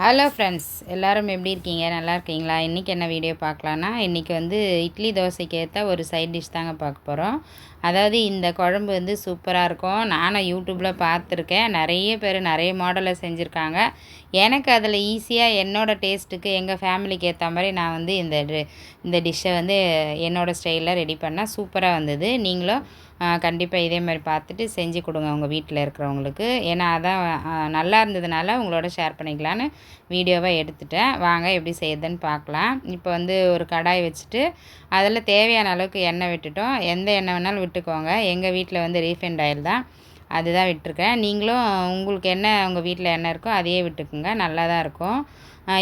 Hello friends எல்லோரும் எப்படி இருக்கீங்க? நல்லா இருக்கீங்களா? இன்றைக்கி என்ன வீடியோ பார்க்கலான்னா இன்றைக்கி வந்து இட்லி தோசைக்கு ஏற்ற ஒரு சைட் டிஷ் தாங்க பார்க்க போகிறோம் அதாவது இந்த குழம்பு வந்து சூப்பராக இருக்கும். நானும் யூடியூப்பில் பார்த்துருக்கேன். நிறைய பேர் நிறைய மாடலில் செஞ்சுருக்காங்க. எனக்கு அதில் ஈஸியாக என்னோடய டேஸ்ட்டுக்கு எங்கள் ஃபேமிலிக்கு ஏற்ற மாதிரி நான் வந்து இந்த இந்த டிஷ்ஷை வந்து என்னோடய ஸ்டைலில் ரெடி பண்ணால் சூப்பராக வந்தது. நீங்களும் கண்டிப்பாக இதே மாதிரி பார்த்துட்டு செஞ்சு கொடுங்க உங்கள் வீட்டில் இருக்கிறவங்களுக்கு. ஏன்னா அதான் நல்லா இருந்ததுனால உங்களோட ஷேர் பண்ணிக்கலான்னு வீடியோவாக எடுத்துட்டேன். வாங்க எப்படி செய்யுதுன்னு பார்க்கலாம். இப்போ வந்து ஒரு கடாய் வச்சுட்டு அதில் தேவையான அளவுக்கு எண்ணெய் விட்டுட்டோம். எந்த எண்ணெய் வேணாலும் விட்டுக்கோங்க. எங்கள் வீட்டில் வந்து ரீஃபைண்ட் ஆயில் தான். அதுதான் விட்டுருக்கேன். நீங்களும் உங்களுக்கு என்ன உங்கள் வீட்டில் எண்ணெய் இருக்கோ அதையே விட்டுக்குங்க. நல்லா தான் இருக்கும்.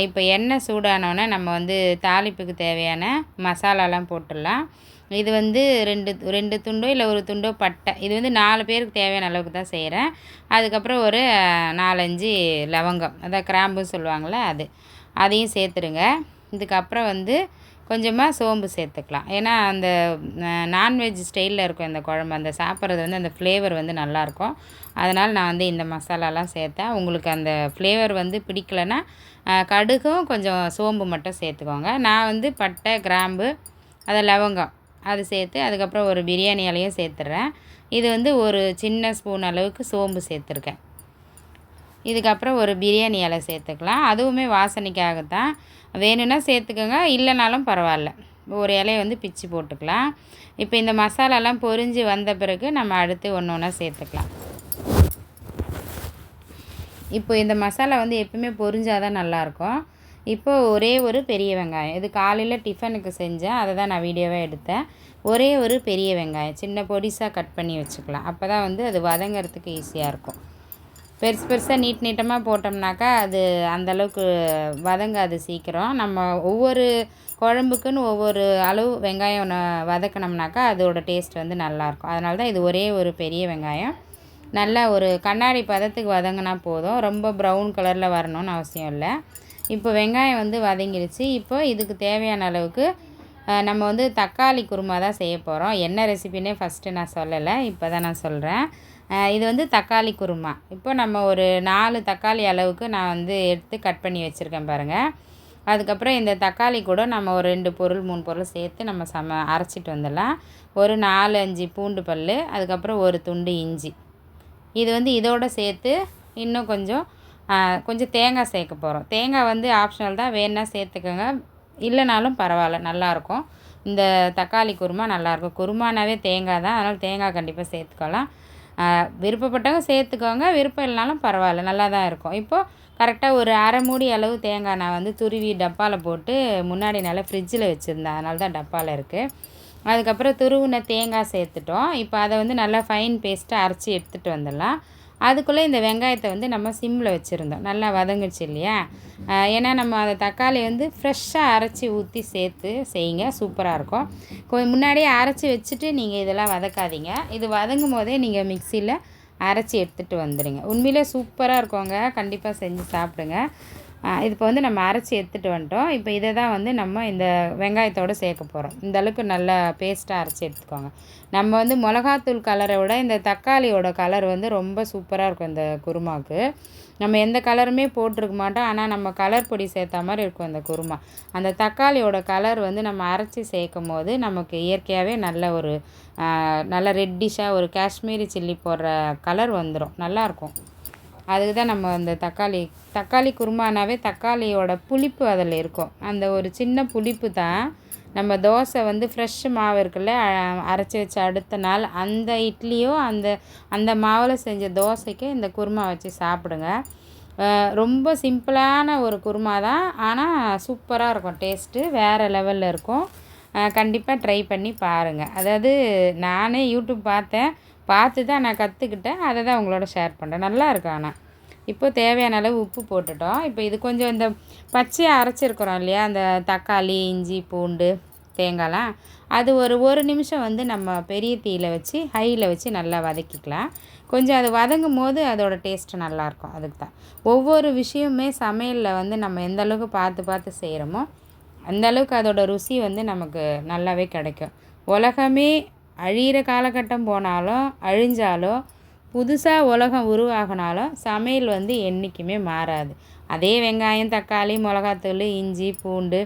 இப்போ எண்ணெய் சூடானோடனே நம்ம வந்து தாளிப்புக்கு தேவையான மசாலாலாம் போட்டுடலாம். இது வந்து ரெண்டு ரெண்டு துண்டோ இல்லை ஒரு துண்டோ பட்டை. இது வந்து நாலு பேருக்கு தேவையான அளவுக்கு தான் செய்கிறேன் அதுக்கப்புறம் ஒரு நாலஞ்சு லவங்கம். அதான் கிராம்புன்னு சொல்லுவாங்கள்ல அது. அதையும் சேர்த்துருங்க. இதுக்கப்புறம் வந்து கொஞ்சமாக சோம்பு சேர்த்துக்கலாம். ஏன்னா அந்த நான்வெஜ் ஸ்டைலில் இருக்கும் இந்த குழம்பு. அந்த சாப்பிட்றது வந்து அந்த ஃப்ளேவர் வந்து நல்லாயிருக்கும் அதனால் நான் வந்து இந்த மசாலாலாம் சேர்த்தேன் உங்களுக்கு அந்த ஃப்ளேவர் வந்து பிடிக்கலன்னா கடுகும் கொஞ்சம் சோம்பு மட்டும் சேர்த்துக்கோங்க. நான் வந்து பட்டை கிராம்பு அதை லவங்கம் அது சேர்த்து அதுக்கப்புறம் ஒரு பிரியாணி இலையும் சேர்த்துட்றேன் இது வந்து ஒரு சின்ன ஸ்பூன் அளவுக்கு சோம்பு சேர்த்துருக்கேன். இதுக்கப்புறம் ஒரு பிரியாணி இலை சேர்த்துக்கலாம். அதுவுமே வாசனைக்காகத்தான். வேணும்னா சேர்த்துக்கோங்க இல்லைனாலும் பரவாயில்ல. ஒரு இலையை வந்து பிச்சு போட்டுக்கலாம். இப்போ இந்த மசாலாலாம் பொரிஞ்சு வந்த பிறகு நம்ம அடுத்து ஒன்று ஒன்றா சேர்த்துக்கலாம். இப்போ இந்த மசாலா வந்து எப்பவுமே பொரிஞ்சால்தான் நல்லாயிருக்கும். இப்போது ஒரே ஒரு பெரிய வெங்காயம். இது காலையில் டிஃபனுக்கு செஞ்சேன். அதை தான் நான் வீடியோவாக எடுத்தேன். ஒரே ஒரு பெரிய வெங்காயம். சின்ன பொடிசாக கட் பண்ணி வச்சுக்கலாம். அப்போ தான் வந்து அது வதங்கிறதுக்கு ஈஸியாக இருக்கும். பெருசு பெருசாக நீட் நீட்டமாக போட்டோம்னாக்கா அது அந்தளவுக்கு வதங்காது சீக்கிரம். நம்ம ஒவ்வொரு குழம்புக்குன்னு ஒவ்வொரு அளவு வெங்காயம் வதக்கினோம்னாக்கா அதோடய டேஸ்ட் வந்து நல்லாயிருக்கும் அதனால தான் இது ஒரே ஒரு பெரிய வெங்காயம். நல்லா ஒரு கண்ணாடி பதத்துக்கு வதங்கினா போதும். ரொம்ப ப்ரௌன் கலரில் வரணும்னு அவசியம் இல்லை. இப்போ வெங்காயம் வந்து வதங்கிடுச்சு இப்போ இதுக்கு தேவையான அளவுக்கு நம்ம வந்து தக்காளி குருமா தான் செய்ய போகிறோம் என்ன ரெசிபின்னே ஃபஸ்ட்டு நான் சொல்லலை இப்போ தான் நான் சொல்கிறேன் இது வந்து தக்காளி குருமா. இப்போ நம்ம ஒரு நாலு தக்காளி அளவுக்கு நான் வந்து எடுத்து கட் பண்ணி வச்சுருக்கேன் பாருங்கள் அதுக்கப்புறம் இந்த தக்காளி கூட நம்ம ஒரு ரெண்டு பொருள் மூணு பொருள் சேர்த்து நம்ம சம அரைச்சிட்டு வந்துடலாம். ஒரு நாலு அஞ்சு பூண்டு பல் அதுக்கப்புறம் ஒரு துண்டு இஞ்சி. இது வந்து இதோடு சேர்த்து இன்னும் கொஞ்சம் கொஞ்சம் தேங்காய் சேர்க்க போகிறோம் தேங்காய் வந்து ஆப்ஷனல் தான். வேணால் சேர்த்துக்கோங்க. இல்லைனாலும் பரவாயில்ல நல்லாயிருக்கும். இந்த தக்காளி குருமா நல்லாயிருக்கும். குருமானாவே தேங்காய் தான். அதனால் தேங்காய் கண்டிப்பாக சேர்த்துக்கலாம். விருப்பப்பட்டவங்க சேர்த்துக்கோங்க. விருப்பம் இல்லைனாலும் பரவாயில்ல நல்லா தான் இருக்கும். இப்போது கரெக்டாக ஒரு அரை மூடி அளவு தேங்காய் நான் வந்து துருவி டப்பாவில் போட்டு முன்னாடி நல்லா ஃப்ரிட்ஜில் வச்சுருந்தேன். அதனால தான் டப்பாவில் இருக்குது அதுக்கப்புறம் துருவின தேங்காய் சேர்த்துட்டோம். இப்போ அதை வந்து நல்லா ஃபைன் பேஸ்ட்டாக அரைச்சி எடுத்துகிட்டு வந்துடலாம். அதுக்குள்ளே இந்த வெங்காயத்தை வந்து நம்ம சிம்மில் வச்சுருந்தோம். நல்லா வதங்குச்சு இல்லையா? ஏன்னா நம்ம அந்த தக்காளி வந்து ஃப்ரெஷ்ஷாக அரைச்சி ஊற்றி சேர்த்து செய்யுங்க. சூப்பராக இருக்கும். கொஞ்சம் முன்னாடியே அரைச்சி வச்சுட்டு நீங்கள் இதெல்லாம் வதக்காதீங்க. இது வதங்கும் போதே நீங்கள் மிக்சியில் அரைச்சி எடுத்துகிட்டு வந்துடுங்க. உண்மையிலே சூப்பராக இருக்கோங்க. கண்டிப்பாக செஞ்சு சாப்பிடுங்க. இது இப்போ வந்து நம்ம அரைச்சி எடுத்துகிட்டு வந்துட்டோம். இப்போ இதை தான் வந்து நம்ம இந்த வெங்காயத்தோடு சேர்க்க போகிறோம் இந்தளவுக்கு நல்லா பேஸ்ட்டாக அரைச்சி எடுத்துக்கோங்க. நம்ம வந்து மிளகாத்தூள் கலரை விட இந்த தக்காளியோட கலர் வந்து ரொம்ப சூப்பராக இருக்கும் இந்த குருமாவுக்கு நம்ம எந்த கலருமே போட்டிருக்க மாட்டோம். ஆனால் நம்ம கலர் பொடி சேர்த்த மாதிரி இருக்கும் அந்த குருமா. அந்த தக்காளியோட கலர் வந்து நம்ம அரைச்சி சேர்க்கும் போது நமக்கு இயற்கையாகவே நல்ல ஒரு நல்ல ரெட்டிஷாக ஒரு காஷ்மீரி சில்லி போடுற கலர் வந்துடும் நல்லாயிருக்கும் அதுக்கு தான் நம்ம அந்த தக்காளி தக்காளி குருமானாவே தக்காளியோட புளிப்பு அதில் இருக்கும். அந்த ஒரு சின்ன புளிப்பு தான் நம்ம தோசை வந்து ஃப்ரெஷ் மாவு இருக்குல்ல அரைச்சி வச்ச அடுத்த நாள் அந்த இட்லியோ அந்த அந்த மாவில் செஞ்ச தோசைக்கு இந்த குருமா வச்சு சாப்பிடுங்க. ரொம்ப சிம்பிளான ஒரு குருமா தான். ஆனால் சூப்பராக இருக்கும். டேஸ்ட்டு வேறு லெவலில் இருக்கும். கண்டிப்பாக ட்ரை பண்ணி பாருங்கள் அதாவது நானே யூடியூப் பார்த்தேன். பார்த்து தான் நான் கற்றுக்கிட்டேன் அதை தான் உங்களோட ஷேர் பண்ணுறேன் நல்லா இருக்கும் ஆனால் இப்போ தேவையான அளவு உப்பு போட்டுட்டோம். இப்போ இது கொஞ்சம் இந்த பச்சையாக அரைச்சிருக்கிறோம் இல்லையா? அந்த தக்காளி இஞ்சி பூண்டு தேங்காய்லாம். அது ஒரு ஒரு நிமிஷம் வந்து நம்ம பெரிய தீயில் வச்சு ஹையில் வச்சு நல்லா வதக்கிக்கலாம். கொஞ்சம் அது வதங்கும் போது அதோடய டேஸ்ட்டு நல்லாயிருக்கும் அதுக்கு தான். ஒவ்வொரு விஷயமுமே சமையலில் வந்து நம்ம எந்த அளவுக்கு பார்த்து பார்த்து செய்கிறோமோ அந்தளவுக்கு அதோடய ருசி வந்து நமக்கு நல்லாவே கிடைக்கும். உலகமே அழிகிற காலகட்டம் போனாலும் அழிஞ்சாலும் புதுசாக உலகம் உருவாகினாலும் சமையல் வந்து என்றைக்குமே மாறாது. அதே வெங்காயம் தக்காளி மிளகாத்தூள் இஞ்சி பூண்டு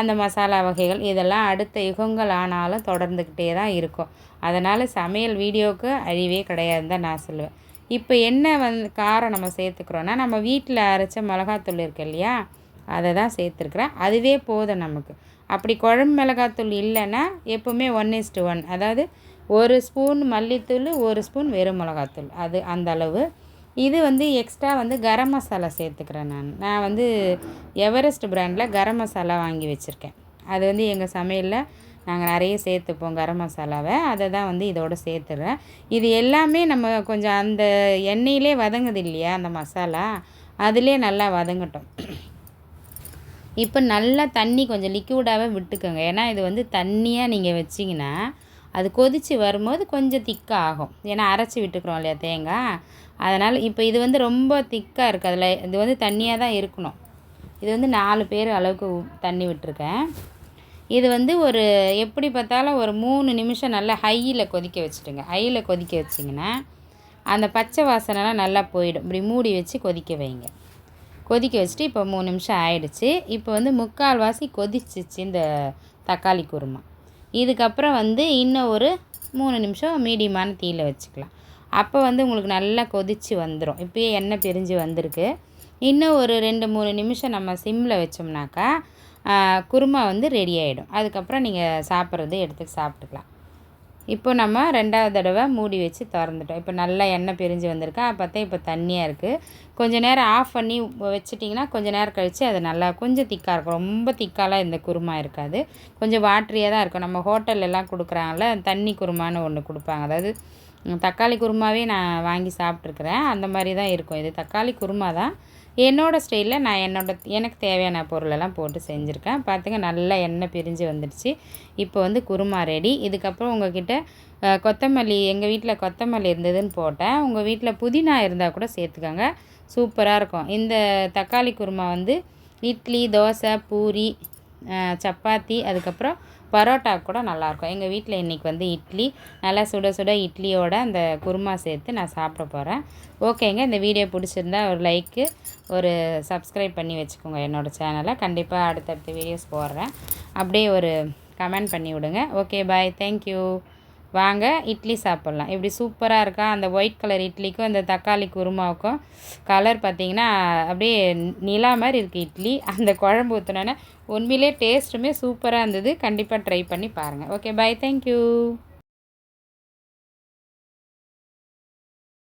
அந்த மசாலா வகைகள் இதெல்லாம் அடுத்த யுகங்கள் ஆனாலும் தொடர்ந்துக்கிட்டே தான் இருக்கும். அதனால் சமையல் வீடியோவுக்கு அழிவே கிடையாதுன்னு தான் நான் சொல்லுவேன். இப்போ என்ன வந்து காரம் நம்ம சேர்த்துக்கிறோன்னா நம்ம வீட்டில் அரைச்ச மிளகாத்தூள் இருக்கு இல்லையா? அதை தான் சேர்த்துருக்குறேன். அதுவே போதும் நமக்கு. அப்படி குழம்பு மிளகாத்தூள் இல்லைன்னா எப்போவுமே ஒன் இஸ்டு ஒன் அதாவது ஒரு ஸ்பூன் மல்லித்தூள் ஒரு ஸ்பூன் வெறும் மிளகாத்தூள். அது அந்த அளவு. இது வந்து எக்ஸ்ட்ரா வந்து கரம் மசாலா சேர்த்துக்கிறேன் நான். நான் வந்து எவரெஸ்ட் பிராண்டில் கரம் மசாலா வாங்கி வச்சுருக்கேன். அது வந்து எங்கள் சமையலில் நாங்கள் நிறைய சேர்த்துப்போம் கரம் மசாலாவை. அதை தான் வந்து இதோட சேர்த்துறேன். இது எல்லாமே நம்ம கொஞ்சம் அந்த எண்ணெயிலே வதங்குது இல்லையா அந்த மசாலா? அதிலே நல்லா வதங்கட்டும். இப்போ நல்லா தண்ணி கொஞ்சம் லிக்யூடாகவே விட்டுக்கோங்க. ஏன்னா இது வந்து தண்ணியாக நீங்கள் வச்சிங்கன்னா அது கொதித்து வரும்போது கொஞ்சம் திக்காக ஆகும். ஏன்னா அரைச்சி விட்டுக்கிறோம் இல்லையா தேங்காய்? அதனால் இப்போ இது வந்து ரொம்ப திக்காக இருக்குது அதில் இது வந்து தண்ணியாக தான் இருக்கணும். இது வந்து நாலு பேர் அளவுக்கு தண்ணி விட்டுருக்கேன். இது வந்து ஒரு எப்படி பார்த்தாலும் ஒரு மூணு நிமிஷம் நல்லா ஹையில் கொதிக்க வச்சுட்டுங்க ஹையில் கொதிக்க வச்சிங்கன்னா அந்த பச்சை வாசனைலாம் நல்லா போயிடும். இப்படி மூடி வச்சு கொதிக்க வைங்க. கொதிக்க வச்சுட்டு இப்போ மூணு நிமிஷம் ஆயிடுச்சு. இப்போ வந்து முக்கால் வாசி கொதிச்சிச்சு இந்த தக்காளி குருமா. இதுக்கப்புறம் வந்து இன்னும் ஒரு மூணு நிமிஷம் மீடியமான தீயில் வச்சுக்கலாம். அப்போ வந்து உங்களுக்கு நல்லா கொதித்து வந்துடும் இப்போயே எண்ணெய் பிரிஞ்சு வந்திருக்கு. இன்னும் ஒரு ரெண்டு மூணு நிமிஷம் நம்ம சிம்மில் வச்சோம்னாக்கா குருமா வந்து ரெடி ஆகிடும் அதுக்கப்புறம் நீங்கள் சாப்பிட்றது எடுத்து சாப்பிட்டுக்கலாம். இப்போ நம்ம ரெண்டாவது தடவை மூடி வச்சு திறந்துட்டோம். இப்போ நல்லா எண்ணெய் பிரிஞ்சு வந்திருக்கா. பார்த்தா இப்போ தண்ணியாக இருக்குது கொஞ்சம் நேரம் ஆஃப் பண்ணி வச்சிட்டிங்கன்னா கொஞ்சம் நேரம் கழித்து அது நல்லா கொஞ்சம் திக்காக இருக்கும். ரொம்ப திக்காலாம் இந்த குருமா இருக்காது. கொஞ்சம் வாட்ரியாக தான் இருக்கும். நம்ம ஹோட்டல்லலாம் கொடுக்குறாங்கள தண்ணி குருமான்னு ஒன்று கொடுப்பாங்க. அதாவது தக்காளி குருமாவே நான் வாங்கி சாப்பிட்ருக்குறேன் அந்த மாதிரி தான் இருக்கும். இது தக்காளி குருமா தான். என்னோடய ஸ்டைலில் நான் என்னோட எனக்கு தேவையான பொருளெல்லாம் போட்டு செஞ்சுருக்கேன். பார்த்துங்க நல்லா எண்ணெய் பிரிஞ்சு வந்துடுச்சு. இப்போ வந்து குருமா ரெடி இதுக்கப்புறம் உங்ககிட்ட கொத்தமல்லி எங்கள் வீட்டில் கொத்தமல்லி இருந்ததுன்னு போட்டேன். உங்கள் வீட்டில் புதினா இருந்தால் கூட சேர்த்துக்கோங்க. சூப்பராக இருக்கும். இந்த தக்காளி குருமா வந்து இட்லி தோசை பூரி சப்பாத்தி அதுக்கப்புறம் பரோட்டா கூட நல்லாயிருக்கும். எங்கள் வீட்டில் இன்றைக்கி வந்து இட்லி. நல்லா சுட சுட இட்லியோட அந்த குருமா சேர்த்து நான் சாப்பிட போகிறேன் ஓகேங்க இந்த வீடியோ பிடிச்சிருந்தா ஒரு லைக்கு ஒரு சப்ஸ்கிரைப் பண்ணி வச்சுக்கோங்க என்னோடய சேனலை. கண்டிப்பாக அடுத்தடுத்த வீடியோஸ் போடுறேன். அப்படியே ஒரு கமெண்ட் பண்ணி விடுங்க. Okay bye. Thank you. வாங்க இட்லி சாப்பிட்லாம். இப்படி சூப்பராக இருக்கா? அந்த ஒயிட் கலர் இட்லிக்கும் இந்த தக்காளி குருமாவுக்கும் கலர் பார்த்திங்கன்னா அப்படியே நிலா மாதிரி இருக்குது இட்லி. அந்த குழம்பு ஊற்றினோன்னே உண்மையிலே டேஸ்ட்டுமே சூப்பராக இருந்தது. கண்டிப்பாக ட்ரை பண்ணி பாருங்கள் ஓகே பாய் தேங்க்யூ